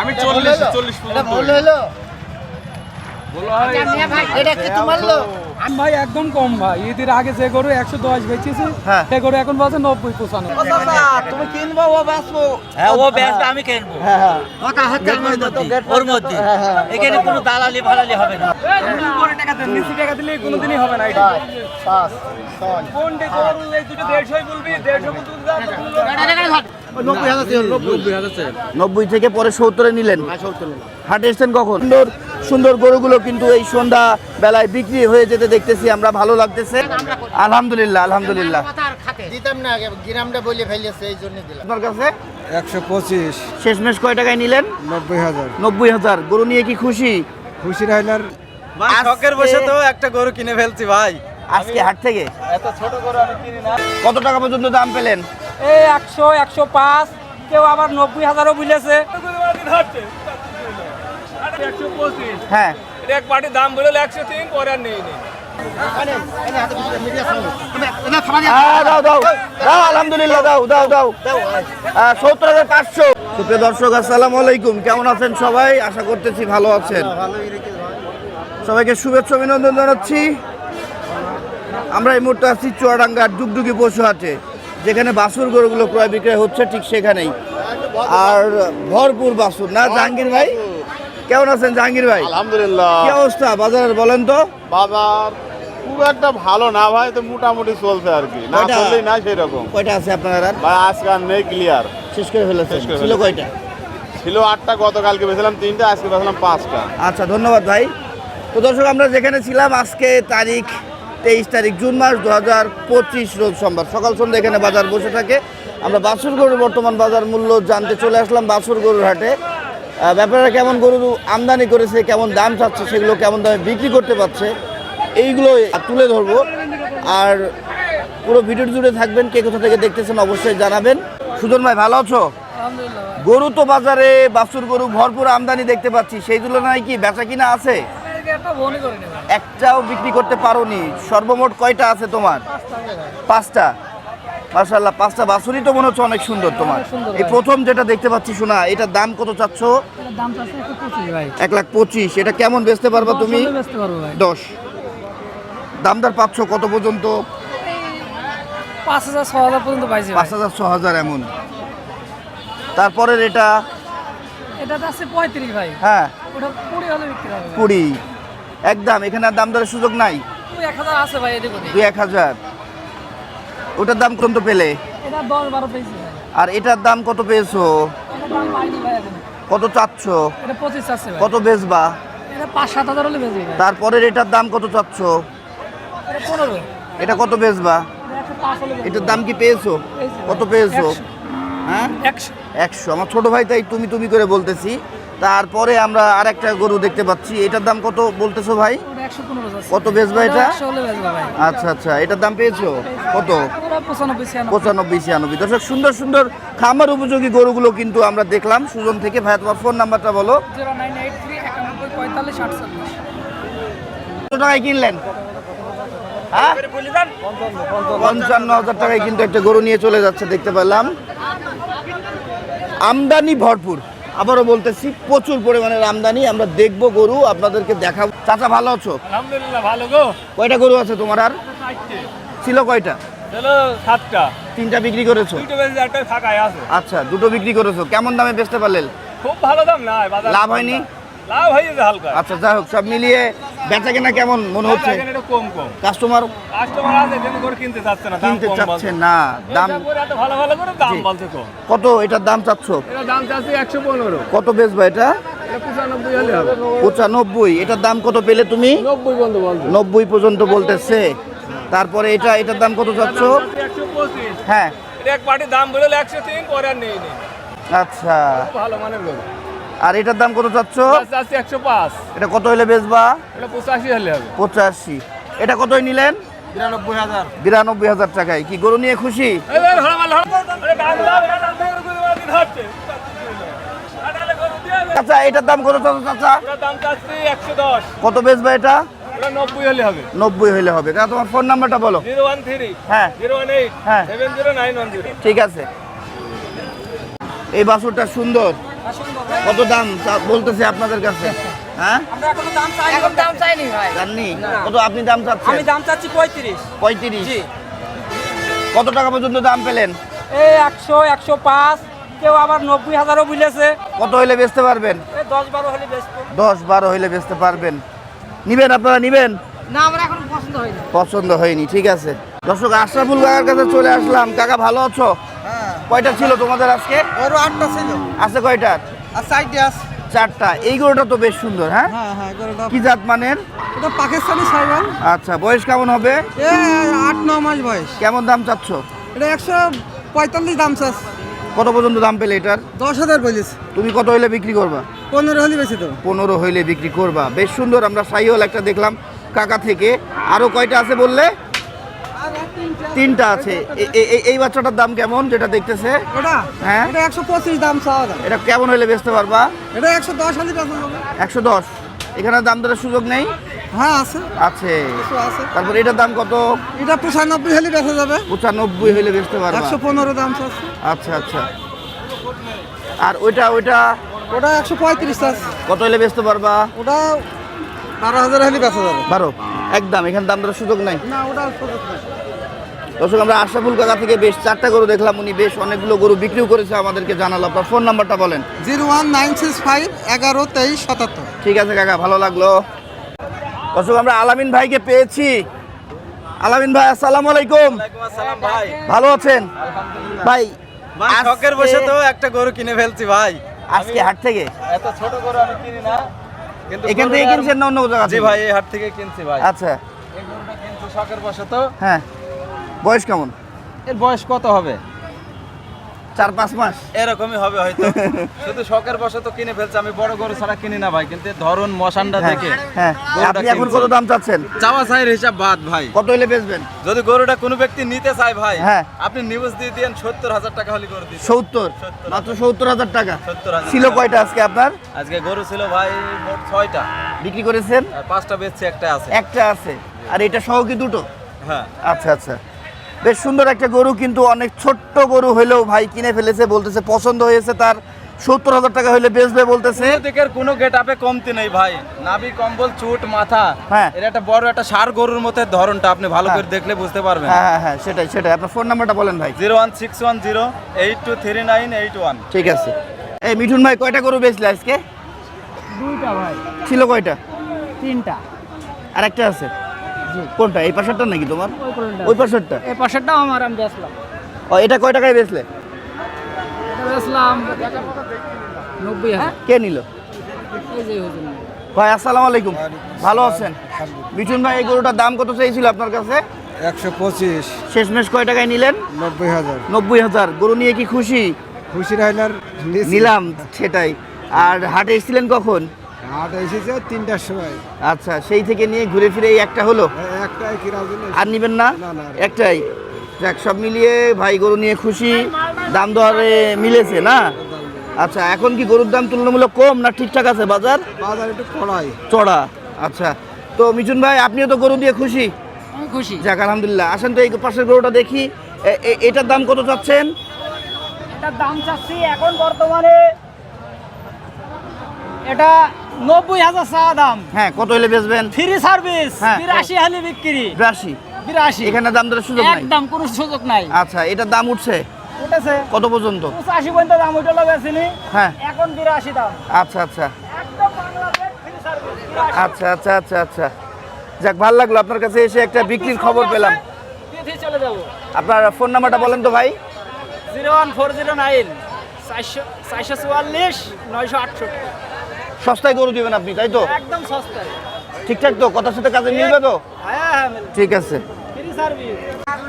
আমি চল্লিশ চল্লিশ পর্যন্ত বলো এটা কি তোমার লো ভাই একদম কম ভাই। ঈদের আগে যে গরু একশো দশ বেচেছি হ্যাঁ। সে গরু এখন বাজে নব্বই পঁচানব্বই। তুমি কিনবো ও বেচবো। হ্যাঁ ও ব্যাসটা আমি কিনবো। হ্যাঁ হ্যাঁ। কথা হচ্ছে ওর মধ্যে। এখানে কোনো দালালি ফালালি হবে না। টাকা দেন নিচে টাকা দিলে কোনোদিনই হবে না এটা। কোনটি গরু এই দুটো দেড়শোই বলবি দেড়শো নব্বই থেকে পরে সত্তরে নিলেন। হাটে এসছেন কখন? সুন্দর সুন্দর গরুগুলো কিন্তু এই সন্ধ্যা বেলায় বিক্রি হয়ে যেতে দেখতেছি আমরা ভালো লাগতেছে। আলহামদুলিল্লাহ আলহামদুলিল্লাহ। আপনার কাছে? একশো পঁচিশ। শেষমেশ কয় টাকায় নিলেন? নব্বই হাজার। নব্বই হাজার। গরু নিয়ে কি খুশি? খুশি রাইলার ভাই, শখের বসে তো একটা গরু কিনে ফেলছি ভাই। আজকে হাট থেকে? এত ছোট গরু আমি কিনি না। কত টাকা পর্যন্ত দাম পেলেন? এই একশো একশো পাঁচ কেউ আবার নব্বই হাজারও বুঝেছে হ্যাঁ। এক পার্টির দাম বলে একশো তিন পরে আর নেই নেই। হ্যাঁ, দাও দাও। দাও আলহামদুলিল্লাহ দাও দাও দাও। সত্তর হাজার পাঁচশো। সুপ্রিয় দর্শক আসসালামু আলাইকুম। কেমন আছেন সবাই? আশা করতেছি ভালো আছেন। সবাইকে শুভেচ্ছা অভিনন্দন জানাচ্ছি। আমরা এই মুহূর্তে আছি চুয়াডাঙ্গার ডুগডুগি পশু হাটে যেখানে বাসুর গরুগুলো ক্রয় বিক্রয় হচ্ছে ঠিক সেখানেই। আর ভরপুর বাসুর না জাহাঙ্গীর ভাই? কেমন আছেন জাহাঙ্গীর ভাই? আলহামদুলিল্লাহ। কি অবস্থা? বাজারের বলেন তো। বাজার খুব একটা ভালো না ভাই তো মোটামুটি চলছে আর কি। না? চললেই না সেই রকম কয়টা আছে আপনার আর? ভাই আজকে আর নেই ক্লিয়ার শেষ করে করে ছিল কয়টা? ছিল আটটা গতকালকে বেছিলাম তিনটা আজকে বেছিলাম পাঁচটা। আচ্ছা ধন্যবাদ ভাই। তো দর্শক আমরা যেখানে ছিলাম আজকে তারিখ তেইশ তারিখ জুন মাস দু হাজার পঁচিশ রোজ সোমবার। সকাল সন্ধ্যা এখানে বাজার বসে থাকে। আমরা বাছুর গরুর বর্তমান বাজার মূল্য জানতে চলে আসলাম বাছুর গরুর হাটে। আহ, ব্যাপারীরা কেমন গরু আমদানি করেছে কেমন দাম চাচ্ছে সেগুলো কেমন দামে বিক্রি করতে পারছে এইগুলো তুলে ধরবো। আর পুরো ভিডিও জুড়ে থাকবেন কে কোথা থেকে দেখতেছেন অবশ্যই জানাবেন। সুজন ভাই ভালো আছো? গরু তো বাজারে বাছুর গরু ভরপুর আমদানি দেখতে পাচ্ছি। সেই তুলনায় কি বেচা কিনা আছে? একটাও বিক্রি করতে পারোনি। সর্বমোট কয়টা আছে তোমার? পাঁচটা মাশাল্লাহ পাঁচটা? বাছুরই তো মনে হচ্ছে অনেক সুন্দর তোমার। এই প্রথম যেটা দেখতে পাচ্ছি শোনা এটার দাম কত চাচ্ছ? এক লাখ পঁচিশ। এটা কেমন বেচতে পারবা তুমি? দশ। দামদার পাচ্ছ কত পর্যন্ত? পাঁচ হাজার ছ হাজার পর্যন্ত পাইছি পাঁচ হাজার ছ হাজার এমন। তারপরের এটা? এটা আছে পঁয়ত্রিশ ভাই। হ্যাঁ। ওটা কুড়ি হলে বিক্রি হবে। কুড়ি। একদম এখানে আর দাম দরের সুযোগ নাই। এক হাজার দুই এক ওটার দাম কত পেলে? আর এটার দাম কত পেয়েছ? কত চাচ্ছ? কত বেচবা? তারপরের এটার দাম কত চাচ্ছ? এটা কত বেচবা। এটার দাম কি পেয়েছ? কত পেয়েছ? হ্যাঁ? একশো। আমার ছোট ভাই তাই তুমি তুমি করে বলতেছি। তারপরে আমরা আর একটা গরু দেখতে পাচ্ছি। এটার দাম কত বলতেছো ভাই? কত বেচবা এটা? আচ্ছা আচ্ছা। এটার দাম পেয়েছ? কত? পঁচানব্বই ছিয়ানব্বই। দর্শক সুন্দর সুন্দর খামার উপযোগী গরুগুলো কিন্তু আমরা দেখলাম। সুজন থেকে ভাই তোমার ফোন নাম্বারটা বলো। টাকায় কিনলেন? হ্যাঁ? পঞ্চান্ন হাজার টাকায় কিন্তু একটা গরু নিয়ে চলে যাচ্ছে দেখতে পেলাম। আমদানি ভরপুর। আবারও বলতেছি প্রচুর পরিমাণে আমদানি আমরা দেখব গরু আপনাদেরকে দেখাবো। চাচা ভালো আছো? আলহামদুলিল্লাহ ভালো গো। কয়টা গরু আছে তোমার আর? ছিল কয়টা? সাতটা। তিনটা বিক্রি করেছ? আচ্ছা দুটো বিক্রি করেছ। কেমন দামে বেচতে পারলেন? খুব ভালো দাম না লাভ হয়নি? লাভ হয়েছে হালকা। আচ্ছা যাই হোক সব মিলিয়ে বেচা কেনা কেমন মনে হচ্ছে? এখানে কম কম। কাস্টমার কাস্টমার আছে কিন্তু করে কিনতে চাচ্ছে না কিনতে চাচ্ছে না দাম এত ভালো ভালো করে দাম বলছে কম কত এটার দাম চাচ্ছ? এটা দাম চাচ্ছে একশো পনেরো। কত বেচবা এটা? এটা পঁচানব্বই এটার দাম কত পেলে তুমি? নব্বই পর্যন্ত বলতেছে। তারপরে এটা এটার দাম কত চাচ্ছ? হ্যাঁ। এক পার্টির দাম বলে একশো তিন পরে আর নেই আচ্ছা। ভালো মানের আর এটার দাম কত চাচ্ছ? একশো পাঁচ। এটা কত হলে বেচবা? এটা পঁচাশি হলে হবে। পঁচাশি। এটা কতই নিলেন? বিরানব্বই হাজার। বিরানব্বই হাজার টাকায়। কি গরু নিয়ে খুশি? আচ্ছা এটার দাম কত চাচ্ছ চাচা? কত বেচবা এটা? নব্বই হলে হবে। নব্বই হইলে হবে। তোমার ফোন নাম্বারটা বলো। হ্যাঁ। হ্যাঁ। ঠিক আছে। এই বাছুরটা আর সুন্দর। কত দাম তা- বলতেছে আপনাদের কাছে? হ্যাঁ? আমরা এখনও দাম চাই এখন দাম চাইনি ভাই। জাননি? কত আপনি দাম চাচ্ছেন? আমি দাম চাচ্ছি পঁয়ত্রিশ। পঁয়ত্রিশ? কত টাকা পর্যন্ত দাম পেলেন? এই একশো একশো পাঁচ কেউ আবার নব্বই হাজারও বুঝেছে কত হইলে বেচতে পারবেন? দশ বারো হলে বেচবো। দশ বারো হইলে বেচতে পারবেন। নিবেন আপনারা নিবেন? না আমার এখন পছন্দ হয়নি। পছন্দ হয়নি ঠিক আছে। দর্শক আশরাফুল কাকার কাছে চলে আসলাম। কাকা ভালো আছো? কয়টা ছিল তোমাদের আজকে? গরু আটটা ছিল। আছে কয়টা? আর সাইডে আছে। চারটা। এই গরুটা তো বেশ সুন্দর হ্যাঁ? হ্যাঁ হ্যাঁ গরুটা কি জাত মানের? এটা পাকিস্তানি সাইবাল আচ্ছা বয়স কেমন হবে? এ আট ন মাস বয়স। কেমন দাম চাচ্ছ? এটা একশো পঁয়তাল্লিশ দাম চাষ কত পর্যন্ত দাম পেলে এটার? দশ হাজার বলিস। তুমি কত হইলে বিক্রি করবা? পনেরো হলে বেশি তো। পনেরো হইলে বিক্রি করবা। বেশ সুন্দর আমরা সাইহল একটা দেখলাম কাকা থেকে। আরও কয়টা আছে বললে? তিনটা আছে। এই বাচ্চাটার দাম কেমন যেটা দেখতেছে? ওটা হ্যাঁ। এটা একশো পঁচিশ দাম এটা কেমন হলে বেচতে পারবা? এটা একশো দশ হলে যাবে। একশো দশ। এখানে দাম দরের সুযোগ নেই? হ্যাঁ আছে। আছে। তারপর এটার দাম কত? এটা পঁচানব্বই হলে বেচা যাবে। পঁচানব্বই হইলে বেচতে পারবা। একশো পনেরো দাম আচ্ছা আচ্ছা। আর ওইটা ওইটা? ওটা একশো পঁয়ত্রিশ কত হইলে বেচতে পারবা? ওটা বারো হাজার হলে বেচা যাবে। বারো। একদম এখানে দাম দরের সুযোগ নাই। না ওটা সুযোগ নেই। দর্শক আমরা আশরাফুল কাকা থেকে বেশ চারটা গরু দেখলাম। উনি বেশ অনেকগুলো গরু বিক্রিও করেছে আমাদেরকে জানালো। আপনার ফোন নাম্বারটা বলেন। Zero one nine six five এগারো তেইশ সাতাত্তর। ঠিক আছে কাকা ভালো লাগল। দর্শক আমরা আলামিন ভাইকে পেয়েছি। আলামিন ভাই আসসালামু আলাইকুম। ভাই। ভালো আছেন? ভাই ভাই শখের বসে তো একটা গরু কিনে ফেলছি ভাই। আজকে হাট থেকে? এত ছোট গরু আমি কিনি না কিন্তু এখান থেকে কিনছেন না অন্য জায়গা জি ভাই এই হাট থেকে কিনছি ভাই। আচ্ছা। এই গরুটা কিনছি শখের বসে তো। হ্যাঁ। বয়স কেমন? এর বয়স কত হবে? চার পাঁচ মাস। এরকমই হবে হয়তো। শুধু শখের বসে তো কিনে ফেলছি আমি বড় গরু ছাড়া কিনি না ভাই কিন্তু ধরন মশানটা হ্যাঁ, দেখে হ্যাঁ। আপনি এখন কত দাম চাচ্ছেন? চাওয়া চাইয়ের হিসাব বাদ ভাই। কত হইলে বেচবেন? যদি গরুটা কোনো ব্যক্তি নিতে চায় ভাই হ্যাঁ। আপনি নিউজ দিয়ে দিন সত্তর হাজার টাকা হলে করে দিন সত্তর? মাত্র সত্তর হাজার টাকা? সত্তর ছিল কয়টা আজকে আপনার? আজকে গরু ছিল ভাই মোট ছয়টা। বিক্রি করেছেন? পাঁচটা বেচছে একটা আছে। একটা আছে। আর এটা সহ কি দুটো? হ্যাঁ। আচ্ছা আচ্ছা। বেশ সুন্দর একটা গরু কিন্তু অনেক ছোট্ট গরু হলেও ভাই কিনে ফেলেছে বলতেছে পছন্দ হয়েছে তার। সত্তর হাজার টাকা হলে বেচবে বলতেছে। দিকের কোনো গেট আপে কমতি নেই ভাই। নাভি কম্বল চুট মাথা হ্যাঁ। এটা একটা বড় একটা সার গরুর মতো ধরনটা আপনি ভালো করে দেখলে বুঝতে পারবেন। হ্যাঁ হ্যাঁ হ্যাঁ সেটাই সেটাই। আপনার ফোন নাম্বারটা বলেন ভাই। Zero one six one zero eight two three nine eight one ঠিক আছে। এই মিঠুন ভাই কয়টা গরু বেচলে আজকে? দুইটা ভাই। ছিল কয়টা? তিনটা। আর একটা আছে। কোনটা? এই পাশেরটা নাকি তোমার? ওই কোনটা? পাশেরটা? এই পাশেরটাও আমার আমি বেচলাম। ও এটা কয় টাকায় বেচলে? এটা বেচলাম নব্বই হাজার। কে নিল? ভাই আসসালামু আলাইকুম। ভালো আছেন? মিঠুন ভাই এই গরুটার দাম কত চাইছিল আপনার কাছে? একশো পঁচিশ। শেষমেশ কয় টাকায় নিলেন? নব্বই হাজার। নব্বই হাজার। গরু নিয়ে কি খুশি? খুশি রাইলার নিলাম সেটাই। আর হাটে এসেছিলেন কখন? হাট এসেছে তিনটার সময়। আচ্ছা সেই থেকে নিয়ে ঘুরে ফিরে এই একটা হলো? একটাই জন্য আর নিবেন না? না, না। একটাই। যাক সব মিলিয়ে ভাই গরু নিয়ে খুশি। দাম দরে মিলেছে না? আচ্ছা এখন কি গরুর দাম তুলনামূলক কম না ঠিকঠাক আছে বাজার? বাজার একটু কড়াই চড়া আচ্ছা। তো মিঠুন ভাই আপনিও তো গরু দিয়ে খুশি? খুশি। যাক আলহামদুলিল্লাহ। আসেন তো এই পাশের গরুটা দেখি। এটার দাম কত চাচ্ছেন? এটার দাম চাচ্ছি এখন বর্তমানে এটা নব্বই হাজার চা দাম। হ্যাঁ কত হলে বেচবেন? ফ্রি সার্ভিস হ্যাঁ। বিরাশি হালি বিক্রি। বিরাশি? বিরাশি। এখানে দাম দরের সুযোগ নাই? একদম কোনো সুযোগ নাই। আচ্ছা এটার দাম উঠছে? উঠেছে। কত পর্যন্ত? পঁচাশি পর্যন্ত দাম উঠে লাগাইছিলি হ্যাঁ। এখন বিরাশি দাম। আচ্ছা আচ্ছা। সার্ভিস আচ্ছা আচ্ছা আচ্ছা আচ্ছা। যাক ভালো লাগল আপনার কাছে এসে একটা বিক্রির খবর পেলাম। চলে যাব। আপনার ফোন নাম্বারটা বলেন তো ভাই। Zero one four zero nine চারশো চারশো চুয়াল্লিশ নয়শো আটষট্টি। সস্তায় গরু দিবেন আপনি তাই তো? একদম সস্তায়। ঠিকঠাক তো? কথার সাথে কাজে মিলবে তো? হ্যাঁ হ্যাঁ ঠিক আছে।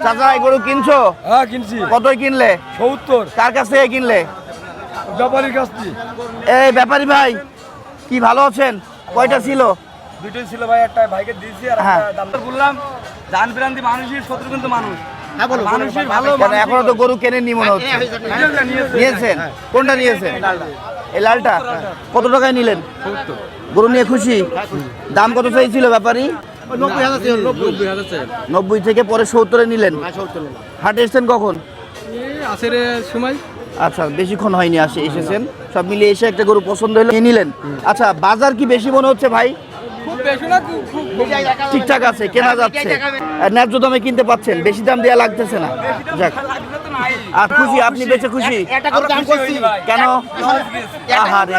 চাচা এই গরু কিনছো? হ্যাঁ কিনছি। কতই কিনলে? সত্তর। কার কাছ থেকে কিনলে? ব্যাপারীর কাছ থেকে। এই ব্যাপারী ভাই কি ভালো আছেন? কয়টা ছিল? দুটোই ছিল ভাই একটা ভাইকে দিয়েছি আর হ্যাঁ। একটা দাম। বললাম জান প্রান্তি মানুষের শত্রু কিন্তু মানুষ। মানুষের ভালো কেন এখনও তো গরু কেনেননি মনে হচ্ছে? নিয়েছেন? কোনটা নিয়েছেন? এই লালটা। কত টাকায় নিলেন? গরু নিয়ে খুশি? দাম কত চাইছিল ব্যাপারী? নব্বই থেকে পরে সত্তরে নিলেন। হাটে এসছেন কখন? সময়। আচ্ছা বেশিক্ষণ হয়নি আসে এসেছেন। সব মিলিয়ে এসে একটা গরু পছন্দ হলো নিয়ে নিলেন। আচ্ছা বাজার কি বেশি মনে হচ্ছে ভাই? ঠিকঠাক আছে কেনা যাচ্ছে। আর ন্যায্য দামে কিনতে পাচ্ছেন বেশি দাম দেওয়া লাগতেছে না। যাক। আর খুশি আপনি বেঁচে খুশি। কেন? আহারে।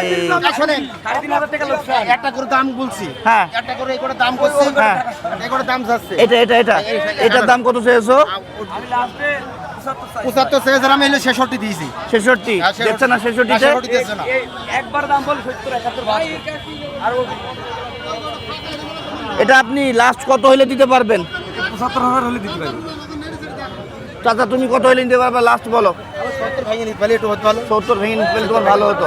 একটা করে দাম বলছি। হ্যাঁ। একটা করে এই করে দাম করছি হ্যাঁ। এই করে দাম যাচ্ছে। এটা এটা এটা। এটার দাম কত চেয়েছো? পঁচাত্তর আমি ছেষট্টি দিয়েছি। ছেষট্টি। হ্যাঁ, দেখছে না ছেষট্টি একবার দাম বল সত্তর একাত্তর। আর এটা আপনি লাস্ট কত হইলে দিতে পারবেন? পঁচাত্তর হাজার হলে দিতে চাচা তুমি কত হইলে দিতে পারবে লাস্ট বলো? সত্তর ভেঙে নিতে পারলে একটু ভালো। সত্তর ভেঙে নিতে পারলে তোমার ভালো হতো।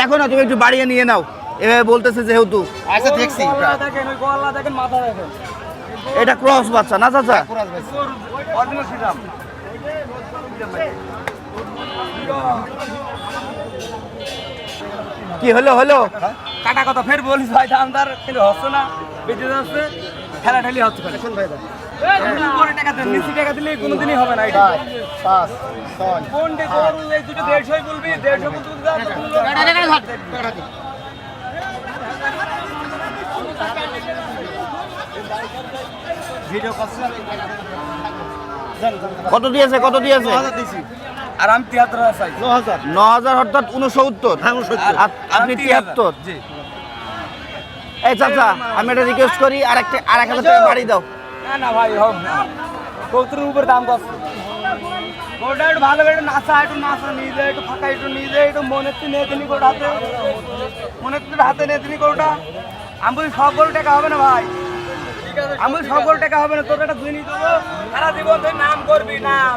দেখো না তুমি একটু বাড়িয়ে নিয়ে নাও। এভাবে বলতেছে যেহেতু। আচ্ছা দেখছি। এটা ক্রস বাচ্চা না চাচা। অরিজিনাল সিরাম কি হলো হলো? কাটা কথা ফের বলিস ভাই দামদার কিন্তু হচ্ছে না বেঁচে যাচ্ছে ঠেলা ঠেলি হচ্ছে উপরে টাকা দেন নিচে টাকা দিলে কোনোদিনই হবে না এটা। পাঁচ, ছয়। কোনটি গরু এই দুটো দেড়শোই বলবি দেড়শো দাম কোনো টাকা ভিডিও কত দিয়েছে কত দিয়েছে। আর আমি তিয়াত্তর হাজার চাই। ন হাজার ন হাজার অর্থাৎ উনসত্তর আপনি তিয়াত্তর। জি। এই চাচা আমি একটা রিকোয়েস্ট করি আর একটা আর এক হাজার টাকা বাড়ি দাও। না না ভাই হোক না। কৌতুরের উপর দাম কত? ওটা একটু ভালো করে নাচা একটু নাচা নিয়ে যায় একটু ফাঁকা একটু নিয়ে যায় একটু মনের তো নিয়ে তিনি কোটা হাতে মনের তো হাতে নিয়ে তিনি কোটা আমি বলি সব গরু টাকা হবে না ভাই। আমি সব গরু টাকা হবে না তোর একটা দুই নিয়ে দেবো। সারা জীবন তুই নাম করবি নাম।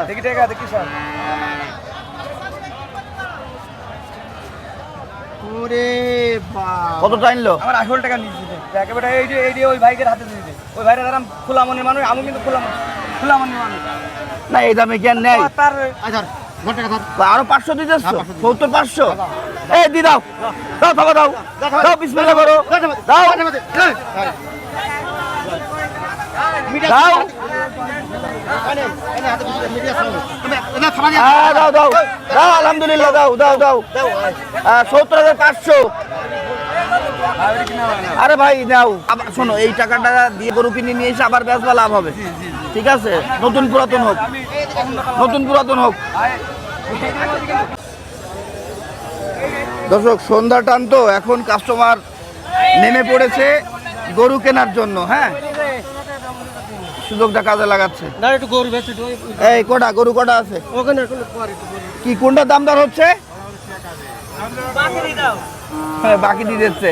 দেখি টাকা দেখি সব ওরে কত টাইনলো আমার আসল টাকা নিয়ে দিতে একেবারে এই যে এই যে ওই ভাইকের হাতে দিয়ে ওই ভাইরা তারা খোলা মনের মানুষ আমি কিন্তু খোলা খোলা মনের মানুষ। না এই দামে জ্ঞান নেই তার আচ্ছা আরও পাঁচশো দিতেছ সত্তর পাঁচশো? এই দি দাও। দাও দাও। বিসমিল্লাহ করো। দাও। দাও। হ্যাঁ দাও দাও। আলহামদুলিল্লাহ দাও দাও দাও। সত্তর হাজার পাঁচশো। আরে ভাই নাও। আবার শোনো এই টাকাটা দিয়ে গরু কিনে নিয়ে এসে আবার বেচবা লাভ হবে। ঠিক আছে? নতুন পুরাতন হোক। নতুন পুরাতন হোক। দর্শক সন্ধ্যা টান তো এখন কাস্টমার নেমে পড়েছে গরু কেনার জন্য হ্যাঁ? সুযোগটা কাজে লাগাচ্ছে। এই কটা? গরু কটা আছে? কি কোনটা দামদার হচ্ছে? হ্যাঁ বাকি দিয়ে দিচ্ছে।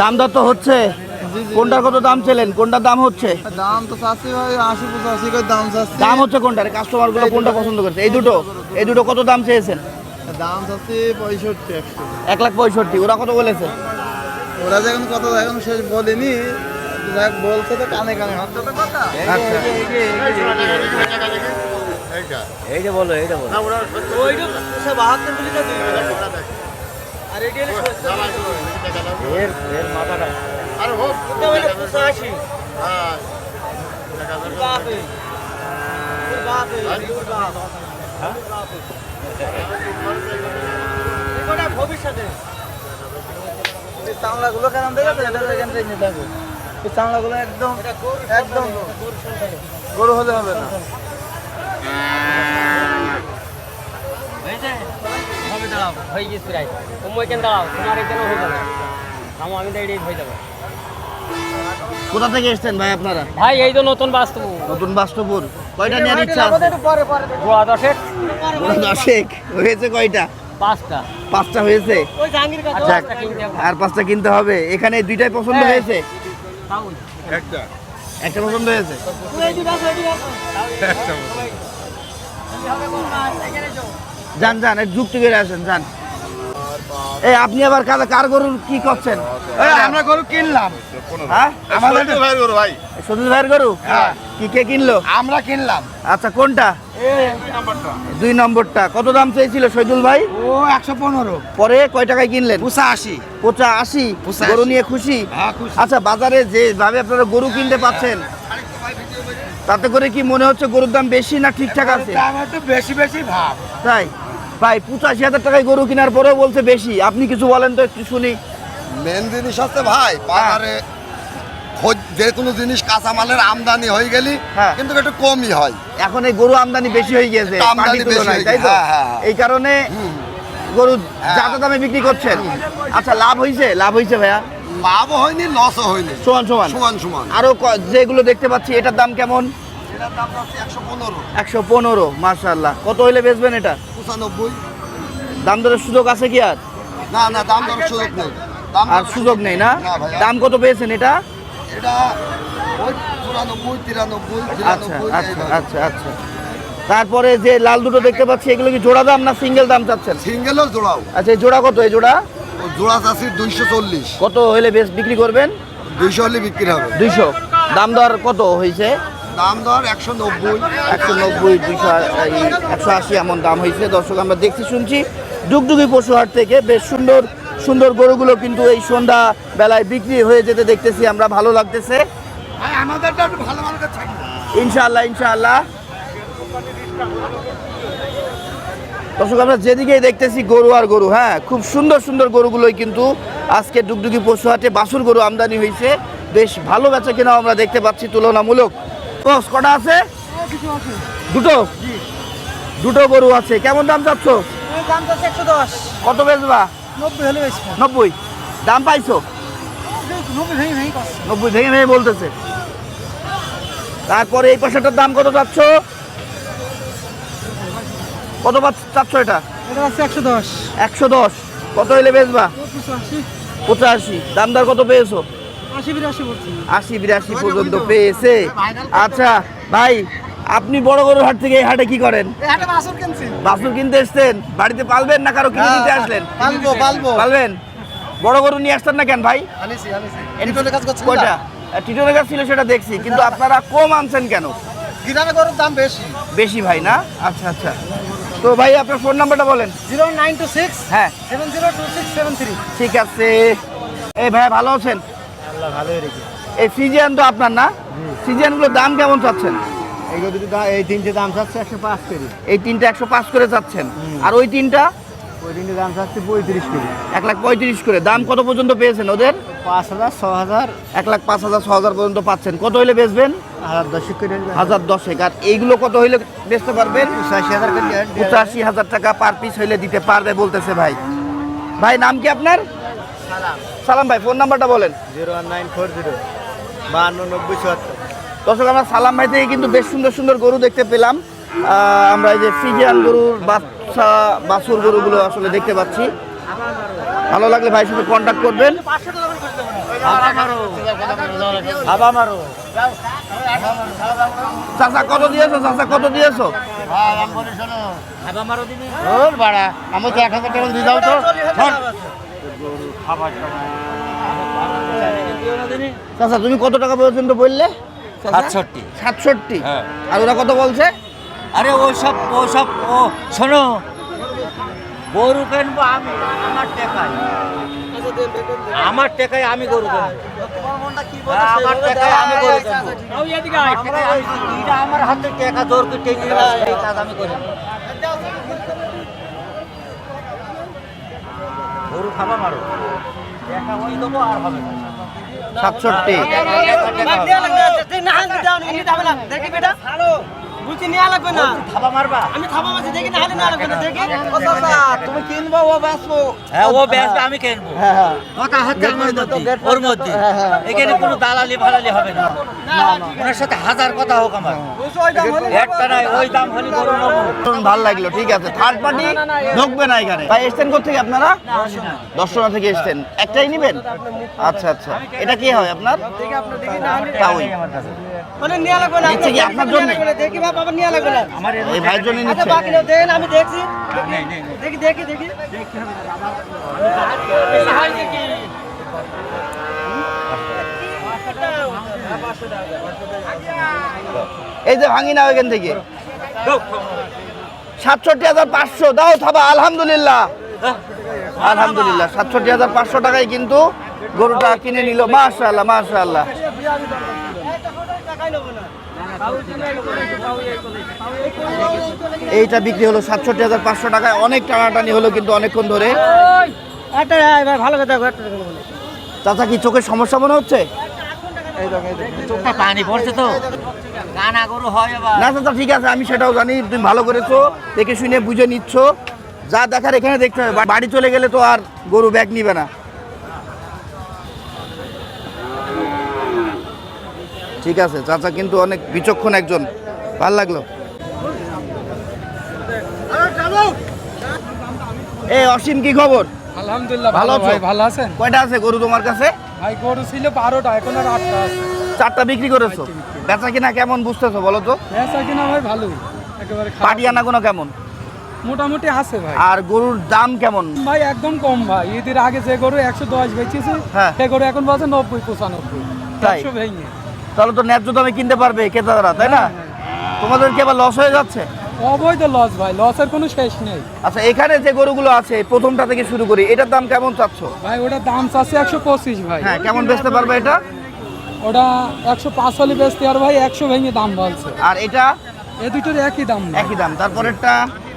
দাম দর তো হচ্ছে। কোনটার কত দাম ছিলেন? কোনটার দাম হচ্ছে? দাম তো চাচ্ছি ভাই আশি পঁচাশি করে দাম চাচ্ছি। দাম হচ্ছে কোনটার কাস্টমারগুলো কোনটা পছন্দ করছে? এই দুটো। এই দুটো কত দাম চেয়েছেন? দাম চাচ্ছি পঁয়ষট্টি এক লাখ পঁয়ষট্টি। ওরা কত বলেছে? ওরা যখন কত এখন শেষ বলিনি। যাক বলছে তো কানে কানে হচ্ছে তো কথা। আচ্ছা। এই যে বলো এইটা। বলো এর এর মাথাটা। চামড়াগুলো কেন দেখে এটা এখান থেকে নিতে হবে। এই চামড়াগুলো একদম একদম গরু হলে হবে না। হবে দাঁড়াও হয়ে গেছে প্রায় তুমি ওইখানে দাঁড়াও তোমার এখানে হয়ে যাবে আমি আমি দাঁড়িয়ে হয়ে যাবে কোথা থেকে এসছেন ভাই আপনারা? ভাই এই তো নতুন বাস্তব। নতুন বাস্তবপুর কয়টা নেওয়ার ইচ্ছা আছে গোয়া দশেক। গোড়া দশেক। হয়েছে কয়টা? পাঁচটা। পাঁচটা হয়েছে? হবে। আর পাঁচটা কিনতে হবে। এখানে দুইটাই পছন্দ হ্যাঁ। হয়েছে? তাও। একটা পছন্দ হয়েছে দুটো আছে। যান যান একটু যুক্তি করে আসেন যান। এই আপনি আবার কার কার গরুর কি করছেন? আমরা গরু কিনলাম। হ্যাঁ? আমাদের ভাই গরু ভাই। সতীশ ভাইয়ের গরু? কি কে কিনলো? আমরা কিনলাম। আচ্ছা কোনটা? দুই নম্বরটা। কত দাম চেয়েছিল শহীদুল ভাই? ও একশো পনেরো। পরে কয় টাকায় কিনলেন? পুষা আশি পচা আশি। গরু নিয়ে খুশি? হ্যাঁ, আচ্ছা বাজারে যেভাবে আপনারা গরু কিনতে পাচ্ছেন তাতে করে কি মনে হচ্ছে গরুর দাম বেশি না ঠিকঠাক আছে? বেশি বেশি ভাব। তাই? ভাই পঁচাশি হাজার টাকায় গরু কেনার পরেও বলছে বেশি। আপনি কিছু বলেন তো একটু শুনি। মেন জিনিস হচ্ছে ভাই খোঁজ- যে কোনো জিনিস কাঁচামালের আমদানি হয়ে গেলি হ্যাঁ। কিন্তু একটু কমই হয়। এখন এই গরু আমদানি বেশি হয়ে গেছে একটু আমদানি পাটির বেশি তাই তো? গেছে, হ্যাঁ, হ্যাঁ। এই কারণে গরু যাতে দামে বিক্রি করছেন। আচ্ছা লাভ হয়েছে লাভ হয়েছে ভাইয়া? লাভও হয়নি লসও হয়নি। সমান সমান। সমান সমান। আরও যেগুলো দেখতে পাচ্ছি এটার দাম কেমন? এটার দাম একশো পনেরো। একশো পনেরো মার্শাল্লাহ কত হইলে বেচবেন এটা? পঁচানব্বই। দাম দরের সুযোগ আছে কি আর? না না দাম দর সুযোগ নেই। আর সুযোগ নেই না? দাম কত পেয়েছেন এটা? এটা আচ্ছা আচ্ছা আচ্ছা আচ্ছা। তারপরে যে লাল দুটো দেখতে পাচ্ছি এগুলো কি জোড়া দাম না সিঙ্গেল দাম চাচ্ছেন? সিঙ্গেলও জোড়াও। আচ্ছা এই জোড়া কত এই জোড়া? জোড়া চাষি দুইশো চল্লিশ। কত হলে বেশ বিক্রি করবেন? দুইশো হলে বিক্রি হবে। দুইশো। দাম দর কত হয়েছে দাম দর একশো নব্বই। একশো নব্বই দুইশো একশো আশি এমন দাম হয়েছে। দর্শক আমরা দেখছি শুনছি ডুগডুগি পশু হাট থেকে। বেশ সুন্দর সুন্দর গরুগুলো কিন্তু এই সন্ধ্যা বেলায় বিক্রি হয়ে যেতে দেখতেছি আমরা। ভালো লাগতেছে? ইনশাআল্লাহ ইনশাআল্লাহ। দর্শক আমরা যেদিকেই দেখতেছি গরু আর গরু হ্যাঁ খুব সুন্দর সুন্দর গরুগুলোই কিন্তু আজকে ডুগডুগি পশু হাটে বাছুর গরু আমদানি হয়েছে। বেশ ভালো বেচা কেনাও আমরা দেখতে পাচ্ছি তুলনামূলক। বস কটা আছে? দুটো? দুটো গরু আছে। কেমন দাম চাচ্ছ? কত বেচবা? নব্বই। দাম পাইছো? নব্বই ভেঙে ভেঙে বলতেছে। তারপরে এই পাশাটার দাম কত চাচ্ছ? কত চাচ্ছ এটা? একশো দশ। কত হইলে বেচবা? পঁচাশি। দাম দর কত পেয়েছ? আশি বিরাশি বিরাশি পর্যন্ত পেয়েছে। আচ্ছা ভাই আপনি বড় গরুর হাট থেকে এই হাটে কি করেন? বাসর কিনতে এসছেন? বাড়িতে পালবেন না কারও কিনে দিতে আসলেন? পালবো পালবো। পালবেন? বড় গরু নিয়ে আসতেন না কেন ভাই? কয়টা? টিটোনের কাজ ছিল সেটা দেখছি। কিন্তু আপনারা কম আনছেন কেন? গ্রামে গরুর দাম বেশি। বেশি ভাই না? আচ্ছা আচ্ছা। তো ভাই আপনার ফোন নাম্বারটা বলেন। জিরো নাইন টু সিক্স হ্যাঁ। Seven zero two six seven three. ঠিক আছে। এই ভাই ভালো আছেন? এই সিজিয়ান তো আপনার না? সিজিয়ানগুলোর দাম কেমন চাচ্ছেন? দুটো এই তিনটে দাম চাচ্ছে একশো পাঁচ কেজি। এই তিনটা একশো পাঁচ করে চাচ্ছেন। আর ওই তিনটা? ওই তিনটে দাম চাচ্ছে পঁয়ত্রিশ কেজি। এক লাখ পঁয়ত্রিশ করে। দাম কত পর্যন্ত পেয়েছেন ওদের? পাঁচ হাজার ছ হাজার। এক লাখ পাঁচ হাজার ছ হাজার পর্যন্ত পাচ্ছেন। কত হইলে বেচবেন? হাজার করে হাজার দশেক। আর এইগুলো কত হইলে বেচতে পারবেন? পঁচাশি হাজার পঁচাশি হাজার টাকা পার পিস হইলে দিতে পারবে বলতেছে ভাই। ভাই নাম কি আপনার? সালাম। ভাই ফোন নাম্বারটা বলেন। Zero one nine four zero বাহান্ন নব্বই চুয়াত্তর দর্শক আমরা সালাম ভাই থেকে কিন্তু বেশ সুন্দর সুন্দর গরু দেখতে পেলাম। আমরা এই যে ফ্রিজিয়ান গরুর বাচ্চা বাছুর গরুগুলো আসলে দেখতে পাচ্ছি। ভালো লাগলে ভাইয়ের সাথে কন্ট্যাক্ট করবেন। চাচা কত দিয়েছ? চাচা কত দিয়েছ? আমার তো এক হাজার টাকা দিয়ে দাও তো। চাচা তুমি কত টাকা পর্যন্ত বললে? সাতষট্টি। সাতষট্টি? হ্যাঁ। আর ওরা কত বলছে? আরে ওসব ওসব ও শোনো। গরু কিনবো আমি আমার টাকায়। আমার টাকায় আমি গরু কিনবো। আমার টাকায় আমি গরু কিনবো। আমার হাতে টাকা জোর করে টেনে এই কাজ আমি করি। গরু খাবা মারো টাকা ওই দেবো আর হবে না। সাতষট্টি বলছি নেওয়া লাগবে না? থাবা মারবা? আমি খাব মাছ দেখি না হলে লাগবে না দেখি। ও চাচা তুমি কিনবো ও বেচবো। হ্যাঁ ও বেচবে আমি কিনবো। হ্যাঁ হ্যাঁ। কথা হচ্ছে আমার মধ্যে ওর মধ্যে। এখানে কোনো দালালি ফালালি হবে না। ওনার সাথে হাজার কথা হোক আমার। একটা নাই ওই দাম হলে গরু নেব। ভালো লাগল ঠিক আছে। থার্ড পার্টি ঢুকবে না এখানে। ভাই এসছেন থেকে আপনারা? দর্শনা থেকে এসছেন। একটাই নেবেন? আচ্ছা আচ্ছা। এটা কি হয় আপনার? কাউই মানে নেওয়া লাগবে না। নিচ্ছে কি আপনার জন্য? দেখি বাবা আবার লাগবে না। এই ভাইয়ের জন্য আচ্ছা নিচ্ছে। বাকি লোক দেন আমি দেখছি। দেখি দেখি দেখি। এই যে ভাঙি না ওইখান থেকে। সাতষট্টি হাজার পাঁচশো দাও থাবা আলহামদুলিল্লাহ। আলহামদুলিল্লাহ সাতষট্টি হাজার পাঁচশো টাকায় কিন্তু গরুটা কিনে নিল। মাশাআল্লাহ মাশাআল্লাহ। এইটা বিক্রি হলো সাতষট্টি হাজার পাঁচশো টাকায়। অনেক টানাটানি হলো কিন্তু অনেকক্ষণ ধরে। একটা ভালো কথা চাচা কি চোখের সমস্যা মনে হচ্ছে? পানি পড়ছে তো। কানা গরু হয় আবার না চাচা ঠিক আছে আমি সেটাও জানি। তুমি ভালো করেছ দেখে শুনে বুঝে নিচ্ছ। যা দেখার এখানে দেখতে হবে। বা- বাড়ি চলে গেলে তো আর গরু ব্যাগ নিবে না। ঠিক আছে চাচা কিন্তু অনেক বিচক্ষণ একজন। ভালো লাগল। এই অসীম কি খবর? আলহামদুলিল্লাহ ভালো ভাই ভালো আছেন? কয়টা আছে গরু তোমার কাছে? ভাই গরু ছিল বারোটা এখন আর আটটা আছে। চারটা বিক্রি করেছ? বেচা কিনা কেমন বুঝতেছো বলো তো? বেচা কিনা ভাই ভালো একেবারে। পাটি আনা কোনো কেমন? মোটামুটি আছে ভাই। আর গরুর দাম কেমন? ভাই একদম কম ভাই। ঈদের আগে যে গরু একশো দশ বেচেছি হ্যাঁ। সে গরু এখন বাজে নব্বই পঁচানব্বই। তাই? ভেঙে। তাহলে তো ন্যায্য দামে কিনতে পারবে ক্রেতারা তাই না? তোমাদের কি আবার লস হয়ে যাচ্ছে? অবৈধ লস ভাই লসের কোনো শেষ নেই। আচ্ছা এখানে যে গরুগুলো আছে প্রথমটা থেকে শুরু করি এটার দাম কেমন চাচ্ছ? ভাই ওটার দাম চাচ্ছে একশো পঁচিশ ভাই। হ্যাঁ কেমন বেচতে পারবে এটা? ওটা একশো পাঁচ হলে বেচতে আর ভাই একশো ভেঙে দাম বলছে। আর এটা? এ দুটোর একই দাম একই দাম তারপরেরটা?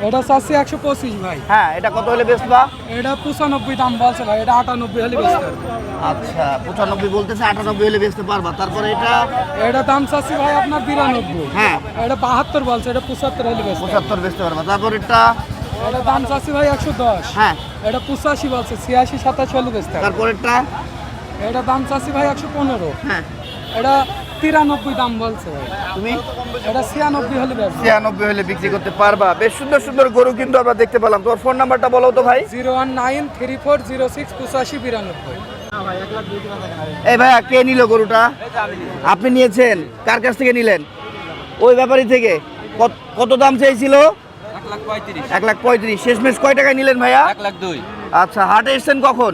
ওটা চাচ্ছে একশো পঁচিশ ভাই। হ্যাঁ এটা কত হলে বেচবা? এটা পঁচানব্বই দাম বলছে ভাই এটা আটানব্বই হলে বেচতে আচ্ছা পঁচানব্বই বলতেছে আটানব্বই হলে বেচতে পারবা তারপরে এটা? এটা দাম চাচ্ছি ভাই আপনার বিরানব্বই। হ্যাঁ। এটা বাহাত্তর বলছে এটা পঁচাত্তর হলে বেচতে। পঁচাত্তর বেচতে পারবা তারপরেরটা? এটা দাম চাচ্ছি ভাই একশো দশ। হ্যাঁ। এটা পঁচাশি বলছে ছিয়াশি সাতাশি হলে বেচতে। তারপরেরটা? এটা দাম চাচ্ছি ভাই একশো পনেরো। হ্যাঁ। এটা তিরানব্বই দাম বলছে। ভাই তুমি? এটা ছিয়ানব্বই হলে ছিয়ানব্বই হলে বিক্রি করতে পারবা। বেশ সুন্দর সুন্দর গরু কিন্তু আমরা দেখতে পেলাম। তোমার ফোন নাম্বারটা বলো তো ভাই। Zero one nine three four zero six পঁচাশি বিরানব্বই। এই ভাইয়া কে নিল গরুটা? আপনি নিয়েছেন? কার কাছ থেকে নিলেন? ওই ব্যাপারী থেকে? কত- কত দাম চেয়েছিল এক লাখ পঁয়ত্রিশ। শেষমেশ কয় টাকায় নিলেন ভাইয়া? এক লাখ দুই। আচ্ছা হাটে এসছেন কখন?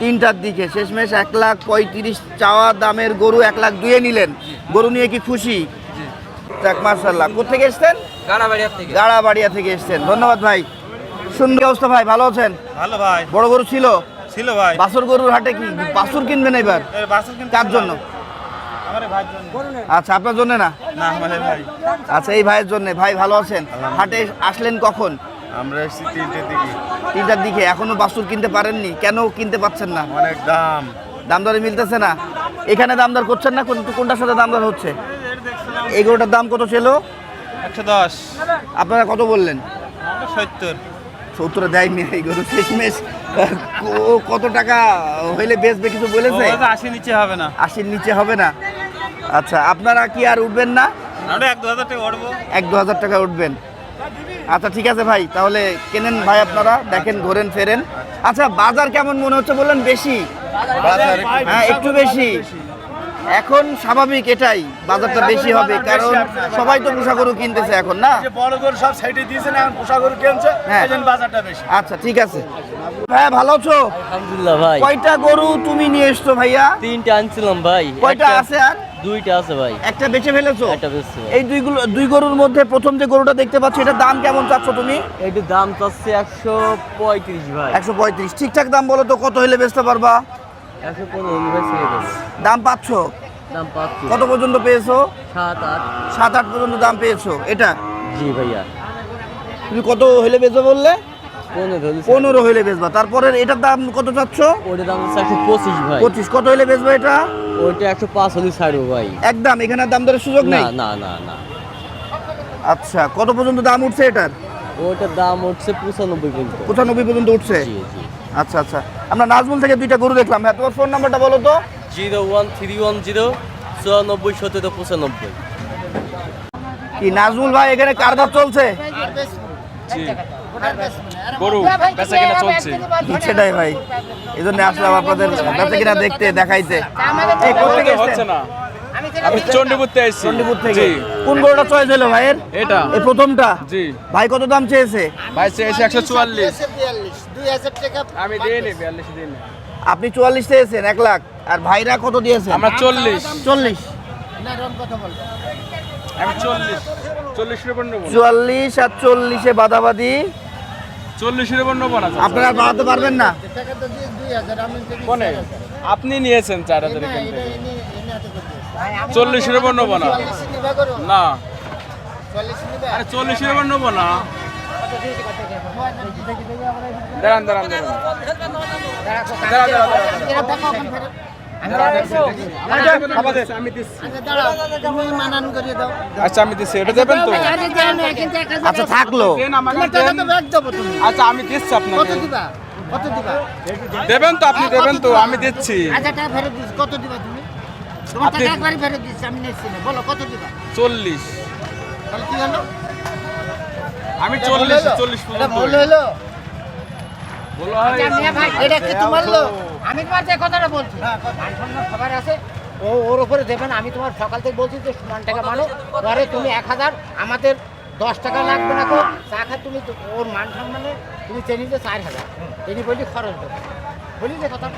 তিনটার দিকে। শেষমেশ এক লাখ পঁয়ত্রিশ চাওয়া দামের গরু এক লাখ দুয়ে নিলেন। গরু নিয়ে কি খুশি? যাক মার্শাল্লাহ কোথেকে এসছেন? গাড়াবাড়িয়া থেকে। এসছেন। ধন্যবাদ ভাই। সুন্দর অবস্থা ভাই ভালো আছেন? ভালো ভাই। বড় গরু ছিল? ছিল ভাই। বাছুর গরুর হাটে কি বাছুর কিনবেন এবার? বাসুর কার জন্য? আচ্ছা আপনার জন্য না? আচ্ছা এই ভাইয়ের জন্য। ভাই ভালো আছেন? হাটে আসলেন কখন? আমরা এসেছি তিনটের দিকে। তিনটার দিকে এখনও বাছুর কিনতে পারেননি কেন কিনতে পারছেন না? অনেক দাম। দাম দরে মিলতেছে না। এখানে দাম দর করছেন না কোন- কোনটার সাথে দাম দর হচ্ছে? এই গরুটার দাম কত ছিল? একশো দশ। আপনারা কত বললেন? সত্তর। সত্তরে দেয়নি এই গরু শেষমেশ। ও কত টাকা হইলে বেচবে কিছু বলেছে? আশি নিচে হবে না। আশির নিচে হবে না। আচ্ছা আপনারা কি আর উঠবেন না? আমরা এক দু হাজার টাকা উঠবো। এক দু হাজার টাকা উঠবেন। আচ্ছা ঠিক আছে ভাই তাহলে কেনেন ভাই আপনারা? দেখেন ঘোরেন ফেরেন। আচ্ছা বাজার কেমন মনে হচ্ছে বললেন? বেশি? হ্যাঁ একটু বেশি। এখন স্বাভাবিক এটাই বাজারটা বেশি হবে কারণ সবাই তো পোষা গরু কিনতেছে এখন না? বড় গরু সব সাইডে দিয়েছে এখন পোষা গরু কিনছে হ্যাঁ। বাজারটা বেশি। আচ্ছা ঠিক আছে। ভাইয়া ভালো আছো? আলহামদুলিল্লাহ ভাই। কয়টা গরু তুমি নিয়ে এসছো ভাইয়া? তিনটা আনছিলাম ভাই। কয়টা আছে আর? দুইটা আছে ভাই। একটা বেচে ফেলেছো? একটা ভাই। এই দুইগুলো দুই গরুর মধ্যে প্রথম যে গরুটা দেখতে পাচ্ছি এটার দাম কেমন চাচ্ছ তুমি? এইটার দাম চাচ্ছে একশো পঁয়ত্রিশ ভাই। একশো পঁয়ত্রিশ। ঠিকঠাক দাম বলো তো কত হলে বেচতে পারবা? একশো পনেরো ভাই ছেড়ে দেবে। দাম পাচ্ছ? দাম পাচ্ছি। কত পর্যন্ত পেয়েছ? সাত আট। সাত আট পর্যন্ত দাম পেয়েছ। এটা? জি ভাইয়া। তুমি কত হলে বেচবে বললে? পনেরো হলে বেচবা। তারপরে এটার দাম কত চাচ্ছ? ওইটার দাম একশো পঁচিশ ভাই। পঁচিশ। কত হলে বেচবে এটা? ওইটা একশো পাঁচ হলে ছাড়বো ভাই। একদম এখানে দাম দরের সুযোগ না নেই? না না না। আচ্ছা কত পর্যন্ত দাম উঠছে এটার? ওটার দাম উঠছে পঁচানব্বই পর্যন্ত। পঁচানব্বই পর্যন্ত উঠছে? আচ্ছা আচ্ছা। আমরা নাজমুল থেকে দুইটা গরু দেখলাম। হ্যাঁ তোমার ফোন নাম্বারটা বলো তো। Zero one three one zero চুরানব্বই সতেরো পঁচানব্বই। কি নাজমুল ভাই এখানে কারবার চলছে? গরু বেচা কিনা চলছে। সেটাই ভাই। এই জন্য আসলাম আপনাদের বেচা কিনা দেখতে দেখাইতে। এসছেন? না। আমি চণ্ডীপুরতে এসেছি চণ্ডীপুর থেকে কোন গরুটা চয়েস হলো ভাইয়ের? এটা। এই প্রথমটা? জি। ভাই কত দাম চেয়েছে? ভাই আমি দিইনি দিইনি আপনি চুয়াল্লিশ চেয়েছেন এক লাখ। আর ভাইরা কত দিয়েছেন? আমরা চল্লিশ। চল্লিশ। আমি উপর নেব। চুয়াল্লিশ আর চল্লিশে বাদাবাদি। চল্লিশের উপর নেব না আপনারা বাড়াতে পারবেন না। কোনে? আপনি নিয়েছেন চার হাজার চল্লিশের উপর নেব না। না। আরে চল্লিশের উপর নেব না। দাঁড়ান দাঁড়ান। দাঁড়ান দাঁড়ান, দাঁড়ান, আচ্ছা আমি দিচ্ছি। এটা দেবেন তো? আচ্ছা থাকল। আচ্ছা আমি দিচ্ছি আপনাকে। দেবেন তো আপনি দেবেন তো আমি দিচ্ছি। আপনি চল্লিশ। আমি চল্লিশ চল্লিশ এটা কি তোমার লোক? আমি তোমার যে কথাটা বলছি। সবার আছে? ও ওর ওপরে দেবেন আমি তোমার সকাল থেকে বলছি যে সমান টাকা মানো পরে তুমি এক হাজার আমাদের দশ টাকা লাগবে না তো চা খা তুমি ওর মান সম্মানে তুমি চেনি যে চার হাজার। চেনি বলি খরচ দেবো। বলি যে কথা।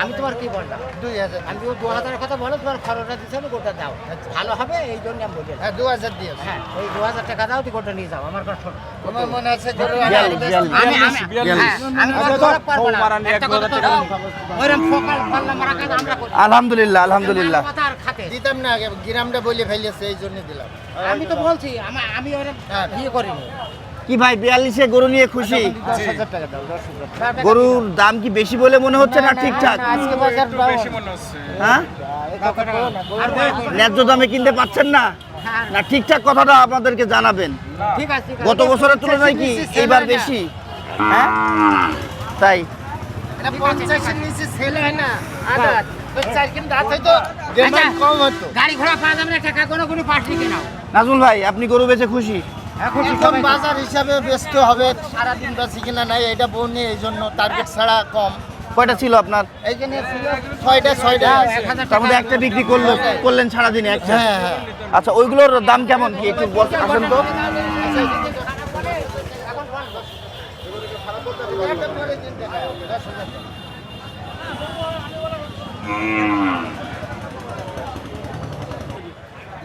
আমি তোমার কি বললাম? দুই হাজার আমি দু হাজারের কথা বলো তোমার খরচটা দিতে হবে গোটা দাও। ভালো হবে এই জন্য আমি বলি। হ্যাঁ দু হাজার দিয়ে হ্যাঁ ওই দু হাজার টাকা দাও তুই গোটা নিয়ে যাও আমার কথা শোনো। তোমার মনে আছে। আমি আমি। হ্যাঁ, আমি। আলহামদুলিল্লাহ আলহামদুলিল্লাহ। দিতাম না গ্রামটা বলে ফেলেছে এই জন্য দিলাম। আমি তো বলছি আমি ওরকম বিয়ে করিনি। কি ভাই বিয়াল্লিশে গরু নিয়ে খুশি? গরুর দাম কি বেশি বলে মনে হচ্ছে না ঠিকঠাক? আজকে বাজার দাও। বেশি মনে হচ্ছে। হ্যাঁ? ন্যায্য দামে কিনতে পাচ্ছেন না? না ঠিকঠাক কথাটা আপনাদেরকে জানাবেন। গত বছরের তুলনায় কি এইবার বেশি? হ্যাঁ? তাই। আচ্ছা, কম হতো। গাড়ি ঘোড়া পাওয়া যাবে না টাকা কোনো কোনো পাঠি কেনাও নাজমুল ভাই আপনি গরু বেচে খুশি? এখন বাজার হিসাবে ব্যস্ত হবে সারাদিন বেশি কিনা নাই এটা বউনি এই জন্য টার্গেট ছাড়া কম। কয়টা ছিল আপনার? এইখানে ছিল ছয়টা ছয়টা হাজার তার মধ্যে একটা বিক্রি করল করলেন সারাদিনে একটা। হ্যাঁ হ্যাঁ। আচ্ছা ওইগুলোর দাম কেমন কি? একটু আসেন তো।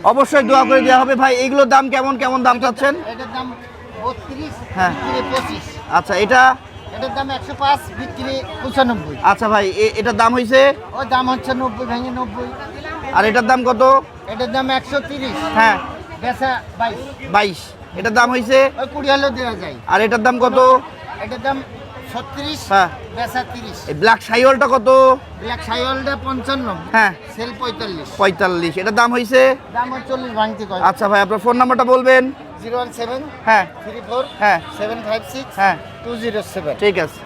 অবশ্যই দোয়া করে দেওয়া হবে। ভাই এইগুলোর দাম কেমন কেমন দাম চাচ্ছেন? এটার দাম বত্রিশ হ্যাঁ। আচ্ছা এটা? এটার দাম একশো পাঁচ বিক্রি পঁচানব্বই। আচ্ছা ভাই এটার দাম হয়েছে দাম হচ্ছে নব্বই ভেঙে নব্বই। আর এটার দাম কত? এটার দাম একশো তিরিশ। হ্যাঁ। বেচা বাইশ। বাইশ। এটার দাম হয়েছে ওই কুড়ি হলেও দেওয়া যায়। আর এটার দাম কত? এটার দাম ছত্রিশ হ্যাঁ। বেচা তিরিশ এই ব্ল্যাক সাইওয়ালটা কত? ব্ল্যাক সাইওয়ালটা পঞ্চান্ন হ্যাঁ। সেল পঁয়তাল্লিশ। পঁয়তাল্লিশ। এটার দাম হয়েছে দাম হয় চল্লিশ ভাঙতে কয়? আচ্ছা ভাই আপনার ফোন নাম্বারটা বলবেন। জিরো ওয়ান সেভেন হ্যাঁ। থ্রি ফোর হ্যাঁ। সেভেন ফাইভ সিক্স হ্যাঁ। Two zero seven. ঠিক আছে।